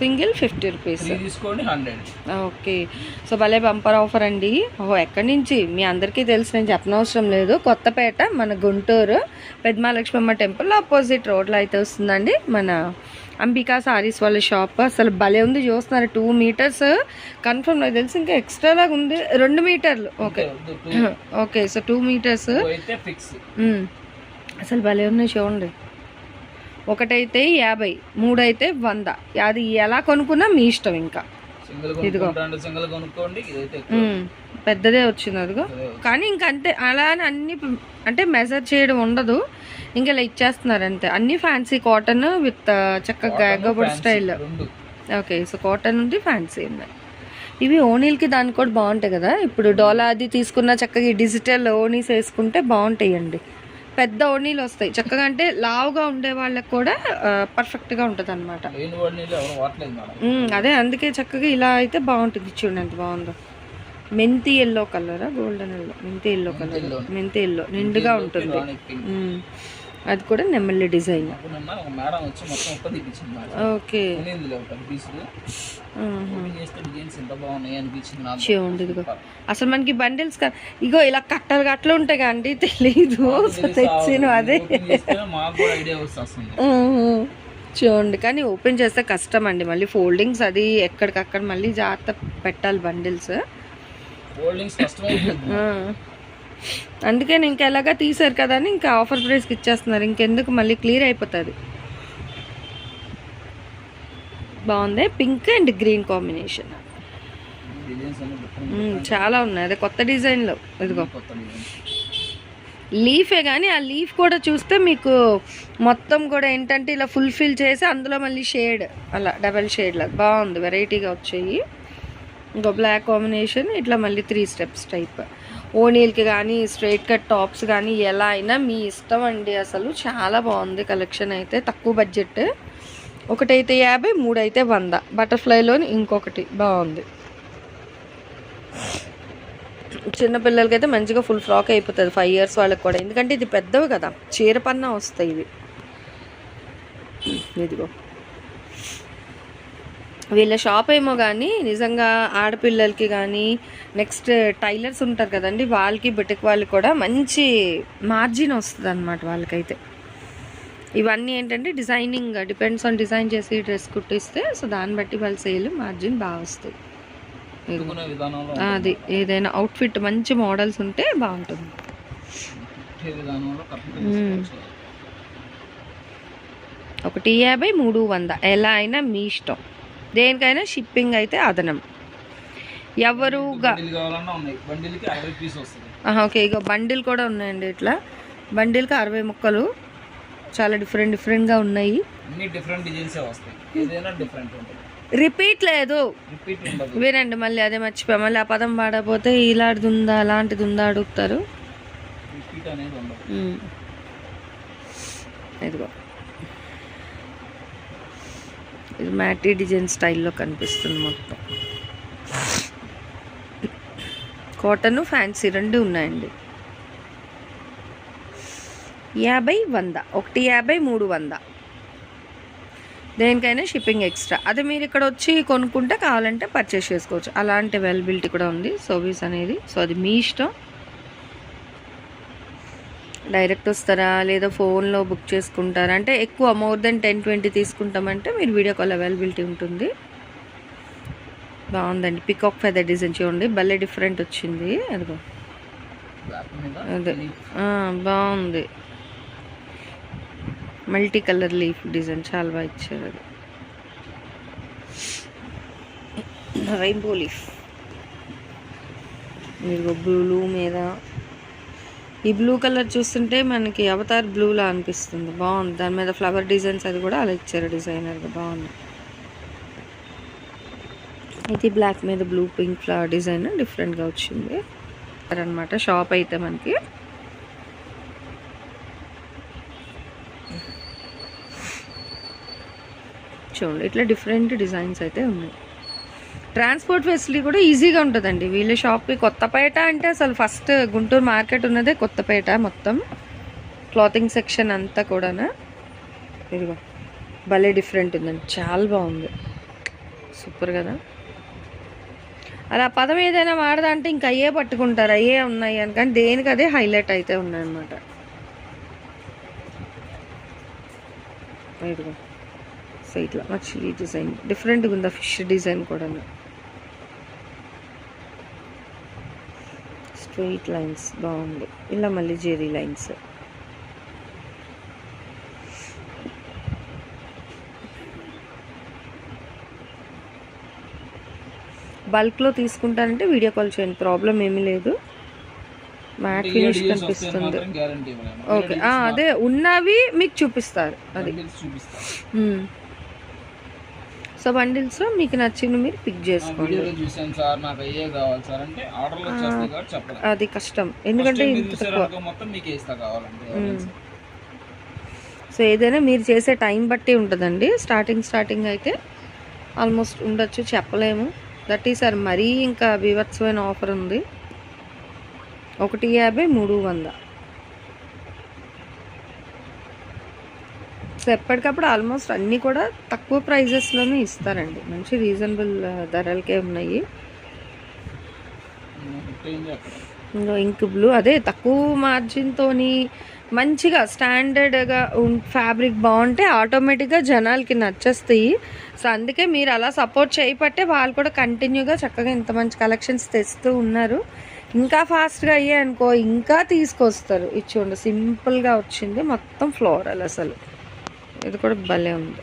Single fifty rupees. తీసుకోండి hundred. Okay. So భలే bumper offer అండి. ఓహో ఎక్కడి నుంచి? మీ అందరికీ తెలుసు నేను చెప్పనవసరం లేదు. కొత్తపేట మన గుంటూరు పెద్దమాలక్ష్మమ్మ టెంపుల్ ఆపోజిట్ రోడ్లో అయితే వస్తుందండి. మన అంబికా సారీస్ వాళ్ళ షాప్. అసలు భలే ఉంది చూస్తున్నారు. Two metres. కన్ఫర్మ్ నాకు తెలిసి ఇంకా ఎక్స్ట్రా లాగా ఉంది. రెండు మీటర్లు. Okay. Okay so two metres. అసలు భలే ఉన్నాయి చూడండి. ఒకటైతే యాభై మూడైతే వంద. అది ఎలా కొనుక్కున్నా మీ ఇష్టం ఇంకా. ఇదిగో. పెద్దదే వచ్చింది అదిగో. అదే. కానీ ఇంక అంతే అలా అని అన్ని అంటే మెజర్ చేయడం ఉండదు. ఇంకా ఇలా ఇచ్చేస్తున్నారు అంతే. అన్ని ఫ్యాన్సీ కాటన్ విత్ చక్కగా fancy style okay so cotton ఉంది ఫ్యాన్సీ ఉన్నాయి ఇవి ఓనీలకి దానికి కూడా బాగుంటాయి కదా. ఇప్పుడు డోలా అది తీసుకున్న చక్కగా డిజిటల్ ఓనీస్ వేసుకుంటే బాగుంటాయండి. పెద్ద ఓనీలు వస్తాయి. చక్కగా అంటే లావుగా ఉండే వాళ్ళకి కూడా పర్ఫెక్ట్గా ఉంటుంది అనమాట అదే అందుకే చక్కగా ఇలా అయితే బాగుంటుంది. చూడండి ఎంత బాగుందో. మెంతి ఎల్లో కలరా? Golden yellow. మెంతి ఎల్లో కలర్. మెంతి ఎల్లో. నిండుగా ఉంటుంది. అది కూడా నెమ్మల్లి డిజైన్. ఓకే. చూడండి ఇదిగో. అసలు మనకి బండిల్స్ ఇగో ఇలా కట్టలు కట్టలు ఉంటాయి అండి తెలీదు. తెచ్చాను అదే. చూడండి కానీ ఓపెన్ చేస్తే కష్టం అండి. మళ్ళీ ఫోల్డింగ్స్ అది ఎక్కడికక్కడ మళ్ళీ జాగ్రత్త పెట్టాలి బండిల్స్. కష్టమైపోతుంది అందుకే ఇంక ఎలాగా తీసారు కదా అని ఇంకా ఆఫర్ ప్రైస్కి ఇచ్చేస్తున్నారు. ఇంకెందుకు? మళ్ళీ క్లియర్ అయిపోతుంది. బాగుంది. Pink and green combination. చాలా ఉన్నాయి. అదే కొత్త డిజైన్లో. ఇదిగో. లీఫే కానీ ఆ లీఫ్ కూడా చూస్తే మీకు మొత్తం కూడా ఏంటంటే ఇలా ఫుల్ఫిల్ చేసి అందులో మళ్ళీ షేడ్ అలా డబల్ షేడ్లా బాగుంది. వెరైటీగా వచ్చాయి. ఇంకో బ్లాక్ కాంబినేషన్ ఇట్లా మళ్ళీ త్రీ స్టెప్స్ టైప్ ఓనీల్కి కానీ స్ట్రైట్ కట్ టాప్స్ కానీ ఎలా అయినా మీ ఇష్టం అండి అసలు. చాలా బాగుంది కలెక్షన్ అయితే తక్కువ బడ్జెట్. ఒకటైతే యాభై మూడైతే వంద. బటర్ఫ్లైలోని ఇంకొకటి బాగుంది. చిన్నపిల్లలకైతే మంచిగా ఫుల్ ఫ్రాక్ అయిపోతుంది ఫైవ్ ఇయర్స్ వాళ్ళకి కూడా. ఎందుకంటే ఇది పెద్దవి కదా చీర పన్నా వస్తాయి ఇవి. ఇదిగో. వీళ్ళ షాప్ ఏమో కానీ నిజంగా ఆడపిల్లలకి కానీ నెక్స్ట్ టైలర్స్ ఉంటారు కదండి వాళ్ళకి బిటిక్ వాళ్ళకి కూడా మంచి మార్జిన్ వస్తుంది అనమాట వాళ్ళకైతే. ఇవన్నీ ఏంటంటే డిజైనింగ్ డిపెండ్స్ ఆన్ డిజైన్ చేసి డ్రెస్ కుట్టిస్తే సో దాన్ని బట్టి వాళ్ళ సేల్ మార్జిన్ బాగా వస్తుంది. అది ఏదైనా అవుట్ఫిట్ మంచి మోడల్స్ ఉంటే బాగుంటుంది. ఒకటి యాభై మూడు వంద. ఎలా అయినా మీ ఇష్టం. దేనికైనా షిప్పింగ్ అయితే అదనం. ఎవరు ఓకే. ఇక బండిల్ కూడా ఉన్నాయండి ఇట్లా. బండిల్కి అరవై ముక్కలు. చాలా డిఫరెంట్ డిఫరెంట్గా ఉన్నాయి. రిపీట్ లేదు. వినండి మళ్ళీ అదే మర్చిపోయా. మళ్ళీ ఆ పదం పాడకపోతే ఇలాంటిది ఉందా అలాంటిది ఉందా అడుగుతారు. ఇదిగో. ఇది మ్యాటీ డిజైన్ స్టైల్లో కనిపిస్తుంది మొత్తం. కాటన్ ఫ్యాన్సీ రెండు ఉన్నాయండి. యాభై వంద ఒకటి యాభై మూడు వంద. దేనికైనా షిప్పింగ్ ఎక్స్ట్రా. అదే మీరు ఇక్కడ వచ్చి కొనుక్కుంటే కావాలంటే పర్చేస్ చేసుకోవచ్చు. అలాంటి అవైలబిలిటీ కూడా ఉంది సర్వీస్ అనేది. సో అది మీ ఇష్టం. డైరెక్ట్ వస్తారా లేదా ఫోన్లో బుక్ చేసుకుంటారా? అంటే ఎక్కువ మోర్ దెన్ టెన్ ట్వంటీ తీసుకుంటామంటే మీరు వీడియో కాల్ అవైలబిలిటీ ఉంటుంది. బాగుందండి. పికాక్ ఫెదర్ డిజైన్ చూడండి. భలే డిఫరెంట్ వచ్చింది. అదిగో. అదే. బాగుంది. మల్టీ కలర్ లీఫ్ డిజైన్ చాలా బాగా ఇచ్చారు అది. Rainbow leaf. మీరు బ్లూ మీద ఈ బ్లూ కలర్ చూస్తుంటే మనకి అవతార్ బ్లూలా అనిపిస్తుంది. బాగుంది. దాని మీద ఫ్లవర్ డిజైన్స్ అది కూడా అలా ఇచ్చారు డిజైనర్గా బాగుంది. ఇది బ్లాక్ మీద బ్లూ పింక్ ఫ్లవర్ డిజైన్ డిఫరెంట్గా వచ్చింది. అనమాట షాప్ అయితే మనకి. చూడండి ఇట్లా డిఫరెంట్ డిజైన్స్ అయితే ఉన్నాయి. ట్రాన్స్పోర్ట్ ఫెసిలిటీ కూడా ఈజీగా ఉంటుందండి. వీళ్ళ షాప్కి కొత్తపేట అంటే అసలు ఫస్ట్ గుంటూరు మార్కెట్ ఉన్నదే కొత్తపేట మొత్తం. క్లాతింగ్ సెక్షన్ అంతా కూడా ఇదిగో భలే డిఫరెంట్ ఉందండి. చాలా బాగుంది. సూపర్ కదా? అలా పదం ఏదైనా వాడదా అంటే ఇంకా అయ్యే పట్టుకుంటారు. అయ్యే ఉన్నాయి అని. కానీ దేనికి అదే హైలైట్ అయితే ఉన్నాయన్నమాట. ఇదిగో సో ఇట్లా డిజైన్. డిఫరెంట్గా ఉంది ఫిష్ డిజైన్ కూడా స్ట్రెయిట్ లైన్స్ బాగుంది. ఇలా మళ్ళీ జెరీ లైన్స్. బల్క్లో తీసుకుంటానంటే వీడియో కాల్ చేయండి. ప్రాబ్లం ఏమీ లేదు. మ్యాట్ ఫినిష్ కనిపిస్తుంది. ఓకే. అదే ఉన్నవి మీకు చూపిస్తారు. అది. Bundles చూపిస్తాం మ్మ్. సో బండిల్స్లో మీకు నచ్చిన మీరు పిక్ చేసుకోండి. అది కష్టం. ఎందుకంటే ఇంత తక్కువ. సో ఏదైనా మీరు చేసే టైం బట్టి ఉంటుందండి. స్టార్టింగ్ స్టార్టింగ్ అయితే ఆల్మోస్ట్ ఉండొచ్చు చెప్పలేము. దట్ ఈ సార్ మరీ ఇంకా బీభత్సమైన ఆఫర్ ఉంది. ఒకటి యాభై మూడు వంద. సో ఎప్పటికప్పుడు ఆల్మోస్ట్ అన్నీ కూడా తక్కువ ప్రైజెస్లోనే ఇస్తారండి. మంచి రీజనబుల్ ధరలకే ఉన్నాయి. ఇంక్ బ్లూ అదే తక్కువ మార్జిన్తోని మంచిగా స్టాండర్డ్గా ఫ్యాబ్రిక్ బాగుంటే ఆటోమేటిక్గా జనాలకి నచ్చేస్తాయి. సో అందుకే మీరు అలా సపోర్ట్ చేయబట్టే వాళ్ళు కూడా కంటిన్యూగా చక్కగా ఇంత మంచి కలెక్షన్స్ తెస్తూ ఉన్నారు. ఇంకా ఫాస్ట్గా అయ్యాయి అనుకో ఇంకా తీసుకొస్తారు. ఇచ్చి సింపుల్గా వచ్చింది. మొత్తం ఫ్లోరల్ అసలు. ఇది కూడా భలే ఉంది.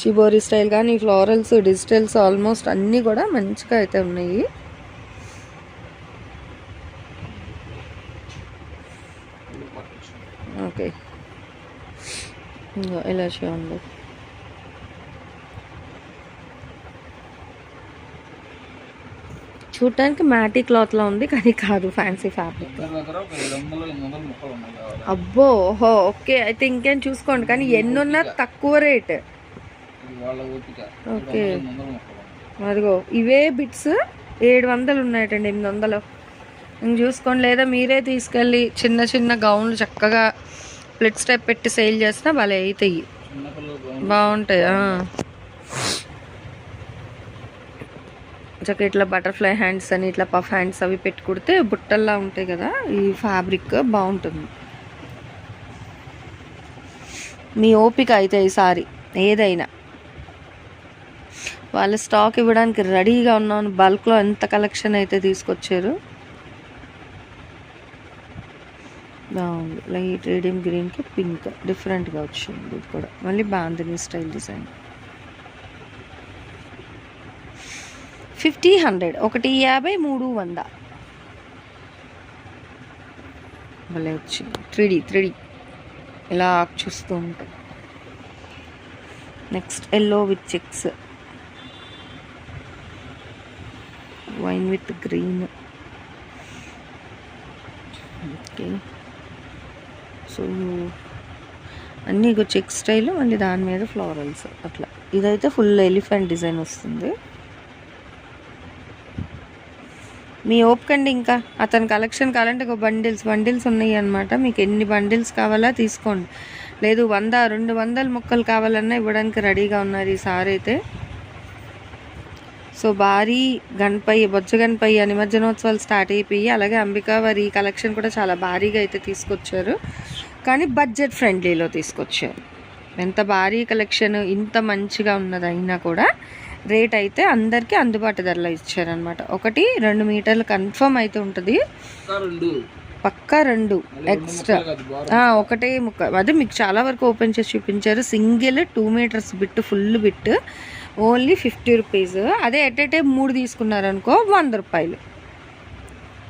షిబోరి స్టైల్ కానీ ఫ్లోరల్స్ డిజిటల్స్ ఆల్మోస్ట్ అన్నీ కూడా మంచిగా అయితే ఉన్నాయి. ఓకే ఇలా చూడండి చూడటానికి మ్యాటీ క్లాత్లో ఉంది కానీ కాదు ఫ్యాన్సీ ఫ్యాబ్రిక్. అబ్బో ఓహో ఓకే అయితే ఇంకేం చూసుకోండి కానీ ఎన్నున్నా తక్కువ రేట్. ఓకే. అదిగో ఇవే బిట్స్ ఏడు వందలు ఉన్నాయటండి ఎనిమిది వందలు. ఇంక చూసుకోండి లేదా మీరే తీసుకెళ్ళి చిన్న చిన్న గౌన్లు చక్కగా ప్లెట్ స్టెప్ పెట్టి సేల్ చేసినా భలే అవుతాయి. బాగుంటాయి ఆ. చక్కగా ఇట్లా బటర్ఫ్లై హ్యాండ్స్ అని ఇట్లా పఫ్ హ్యాండ్స్ అవి పెట్టి కుడితే బుట్టల్లా ఉంటాయి కదా ఈ ఫ్యాబ్రిక్ బాగుంటుంది. మీ ఓపిక అయితే ఈసారి ఏదైనా. వాళ్ళ స్టాక్ ఇవ్వడానికి రెడీగా ఉన్నాను బల్క్లో ఎంత కలెక్షన్ అయితే తీసుకొచ్చారు. బాగుంది. లైట్ రేడియం గ్రీన్కి పింక్ డిఫరెంట్గా వచ్చింది ఇది కూడా. మళ్ళీ బాగుంది స్టైల్ డిజైన్. Fifty hundred. ఒకటి యాభై మూడు వంద. భలే వచ్చింది. త్రీడీ త్రీడీ ఇలా చూస్తూ ఉంటాయి next yellow with checks. Wine with green. Okay. So అన్నీ చెక్ స్టైల్ మళ్ళీ దాని మీద ఫ్లోరల్స్ అట్లా. ఇదైతే ఫుల్ ఎలిఫెంట్ డిజైన్ వస్తుంది. మీ ఓపికండి ఇంకా. అతని కలెక్షన్ కావాలంటే ఒక బండిల్స్ బండిల్స్ ఉన్నాయి అనమాట మీకు ఎన్ని బండిల్స్ కావాలా తీసుకోండి. లేదు వంద రెండు వందల మొక్కలు కావాలన్నా ఇవ్వడానికి రెడీగా ఉన్నారు ఈసారి అయితే. సో భారీ గణపయ్య బొజ్జ గణపయ్య నిమజ్జనోత్సవాలు స్టార్ట్ అయిపోయి అలాగే అంబికా వారి కలెక్షన్ కూడా చాలా భారీగా అయితే తీసుకొచ్చారు. కానీ బడ్జెట్ ఫ్రెండ్లీలో తీసుకొచ్చారు. ఎంత భారీ కలెక్షన్ ఇంత మంచిగా ఉన్నది అయినా కూడా రేట్ అయితే అందరికీ అందుబాటు ధరలో ఇచ్చారనమాట ఒకటి రెండు మీటర్లు కన్ఫర్మ్ అయితే ఉంటుంది. పక్కా రెండు. ఎక్స్ట్రా. ఒకటే ముక్క. అదే మీకు చాలా వరకు ఓపెన్ చేసి చూపించారు. Single two metres bit full bit. Only fifty rupees. అదే ఎట్ ఏ టైం మూడు తీసుకున్నారనుకో వంద రూపాయలు.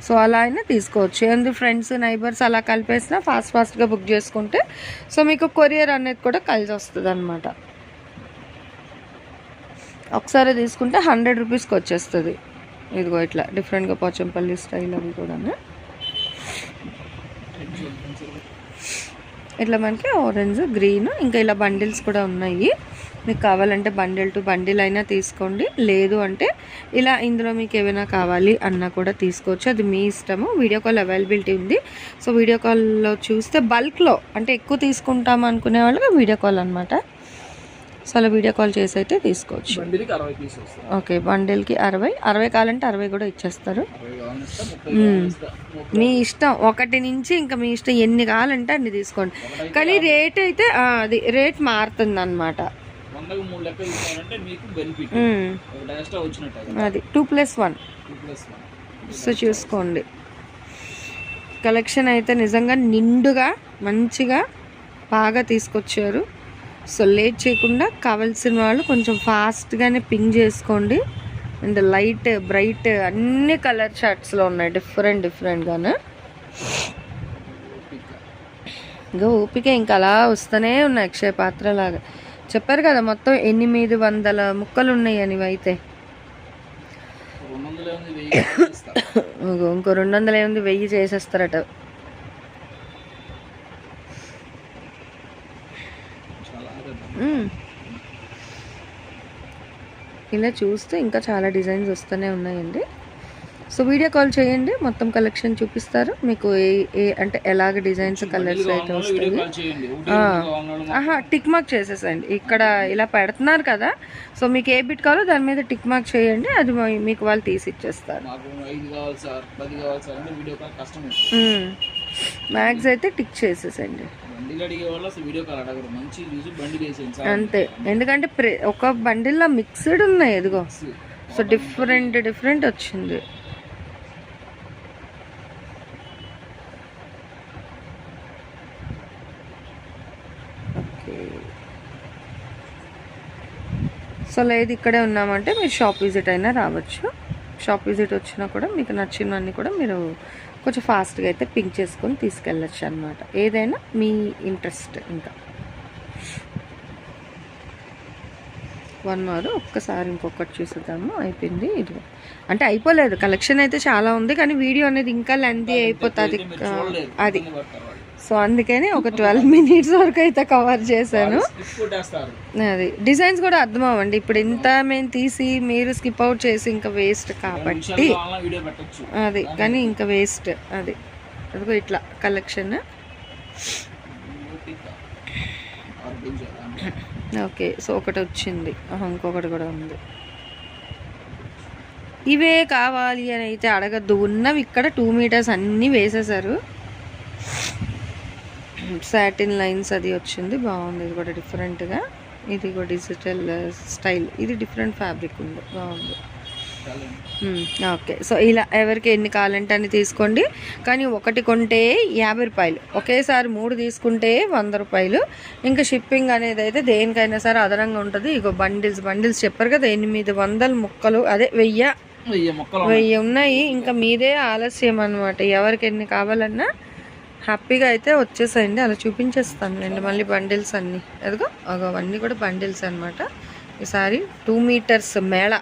సో అలా అయినా తీసుకోవచ్చు. ఎందుకు ఫ్రెండ్స్ నైబర్స్ అలా కలిపేసినా ఫాస్ట్ ఫాస్ట్గా బుక్ చేసుకుంటే సో మీకు కొరియర్ అనేది కూడా కలిసి వస్తుంది అనమాట ఒకసారి తీసుకుంటే హండ్రెడ్ రూపీస్కి వచ్చేస్తుంది. ఇదిగో ఇట్లా డిఫరెంట్గా పోచంపల్లి స్టైల్ అవి కూడా. ఇట్లా మనకి ఆరెంజ్ గ్రీన్ ఇంకా ఇలా బండిల్స్ కూడా ఉన్నాయి. మీకు కావాలంటే బండిల్ టు బండిల్ అయినా తీసుకోండి. లేదు అంటే ఇలా ఇందులో మీకు ఏమైనా కావాలి అన్నా కూడా తీసుకోవచ్చు. అది మీ ఇష్టము. వీడియో కాల్ అవైలబిలిటీ ఉంది. సో వీడియో కాల్లో చూస్తే బల్క్లో అంటే ఎక్కువ తీసుకుంటాం అనుకునే వాళ్ళకి వీడియో కాల్ అనమాట సో అలా వీడియో కాల్ చేసి అయితే తీసుకోవచ్చు ఓకే బండిల్కి అరవై. అరవై కావాలంటే అరవై కూడా ఇచ్చేస్తారు. మీ ఇష్టం ఒకటి నుంచి ఇంకా మీ ఇష్టం ఎన్ని కావాలంటే అన్ని తీసుకోండి. కానీ రేట్ అయితే అది రేట్ మారుతుంది అనమాట అది టూ ప్లస్ వన్. సో చూసుకోండి. కలెక్షన్ అయితే నిజంగా నిండుగా మంచిగా బాగా తీసుకొచ్చారు. సో లేట్ చేయకుండా కావాల్సిన వాళ్ళు కొంచెం ఫాస్ట్గానే పింగ్ చేసుకోండి. అండ్ లైట్ బ్రైట్ అన్ని కలర్ షర్ట్స్లో ఉన్నాయి. డిఫరెంట్ డిఫరెంట్గాను. ఇంకా ఓపిక ఇంకా అలా వస్తూనే ఉన్నాయి అక్షయ పాత్ర లాగా చెప్పారు కదా మొత్తం ఎనిమిది వందల ముక్కలు ఉన్నాయి అని అయితే ఇంకో రెండు వందలు ఏముంది వెయ్యి చేసేస్తారట చాలా ఆగదు. మ్మ్. ఇలా చూస్తే ఇంకా చాలా డిజైన్స్ వస్తూనే ఉన్నాయండి. సో వీడియో కాల్ చేయండి. మొత్తం కలెక్షన్ చూపిస్తారు. మీకు ఏ ఏ అంటే ఎలాగ డిజైన్స్ కలర్స్ అయితే వస్తాయి. ఆహా టిక్ మార్క్ చేసేసండి. ఇక్కడ ఇలా పెడుతున్నారు కదా. సో మీకు ఏ బిట్ కావాలో దాని మీద టిక్ మార్క్ చేయండి. అది మీకు వాళ్ళు తీసి ఇచ్చేస్తారు. మ్యాక్స్ అయితే టిక్ చేసేసండి. బండిలు అడిగే వాళ్ళు అసలు వీడియో కాల్ అడగరు. మంచి చూసి బండి వేసేయండి సార్. అంతే. ఎందుకంటే ఒక బండిల్లో మిక్స్డ్ ఉన్నాయి ఎదుగో సో డిఫరెంట్ డిఫరెంట్ వచ్చింది. సో లేదు ఇక్కడే ఉన్నామంటే మీరు షాప్ విజిట్ అయినా రావచ్చు. షాప్ విజిట్ వచ్చినా కూడా మీకు నచ్చినవన్నీ కూడా మీరు కొంచెం ఫాస్ట్గా అయితే పింక్ చేసుకొని తీసుకెళ్ళచ్చు అనమాట ఏదైనా మీ ఇంట్రెస్ట్ ఇంకా. వన్ అవర్ ఒక్కసారి ఇంకొకటి చూసేద్దాము. అయిపోయింది. ఇది అంటే అయిపోలేదు. కలెక్షన్ అయితే చాలా ఉంది కానీ వీడియో అనేది ఇంకా లెంతీ అయిపోతుంది. అది. సో అందుకని ఒక ట్వెల్వ్ మినిట్స్ వరకు అయితే కవర్ చేశాను. అది డిజైన్స్ కూడా అర్థం అవ్వండి ఇప్పుడు ఇంత మేము తీసి మీరు స్కిప్ అవుట్ చేసి ఇంకా వేస్ట్ కాబట్టి అది కానీ ఇంకా వేస్ట్ అది. అదిగో ఇట్లా కలెక్షన్. ఓకే సో ఒకటి వచ్చింది. ఇంకొకటి కూడా ఉంది. ఇవే కావాలి అని అయితే అడగద్దు. ఉన్నవి ఇక్కడ టూ మీటర్స్ అన్నీ వేసేసారు సాటిన్ లైన్స్ అది వచ్చింది బాగుంది. ఇది కూడా డిఫరెంట్గా ఇది కూడా డిజిటల్ స్టైల్ ఇది డిఫరెంట్ ఫ్యాబ్రిక్ ఉంది. బాగుంది. ఓకే సో ఇలా ఎవరికి ఎన్ని కావాలంటే అని తీసుకోండి. కానీ ఒకటి కొంటే యాభై రూపాయలు. ఒకేసారి మూడు తీసుకుంటే వంద రూపాయలు. ఇంకా షిప్పింగ్ అనేది అయితే దేనికైనా సరే అదనంగా ఉంటుంది. ఇగో బండిల్స్ బండిల్స్ చెప్పారు కదా ఎనిమిది వందల ముక్కలు అదే వెయ్యి. వెయ్యి ఉన్నాయి. ఇంకా మీదే ఆలస్యం అనమాట ఎవరికి ఎన్ని కావాలన్నా హ్యాపీగా అయితే వచ్చేసాయండి. అలా చూపించేస్తాను. అండి మళ్ళీ బండిల్స్ అన్నీ. అదిగో అగో అవన్నీ కూడా బండిల్స్ అనమాట ఈసారి టూ మీటర్స్ మేళ.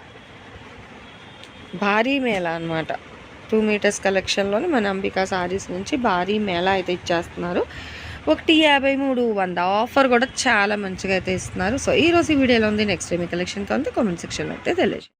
భారీ మేళ అనమాట టూ మీటర్స్ కలెక్షన్లోని మన అంబికా సారీస్ నుంచి భారీ మేళ అయితే ఇచ్చేస్తున్నారు. ఒకటి యాభై మూడు వంద. ఆఫర్ కూడా చాలా మంచిగా అయితే ఇస్తున్నారు. సో ఈరోజు ఈ వీడియోలో ఉంది. నెక్స్ట్ టైం ఈ కలెక్షన్ కావాలి కామెంట్ సెక్షన్లో అయితే తెలియజేయండి.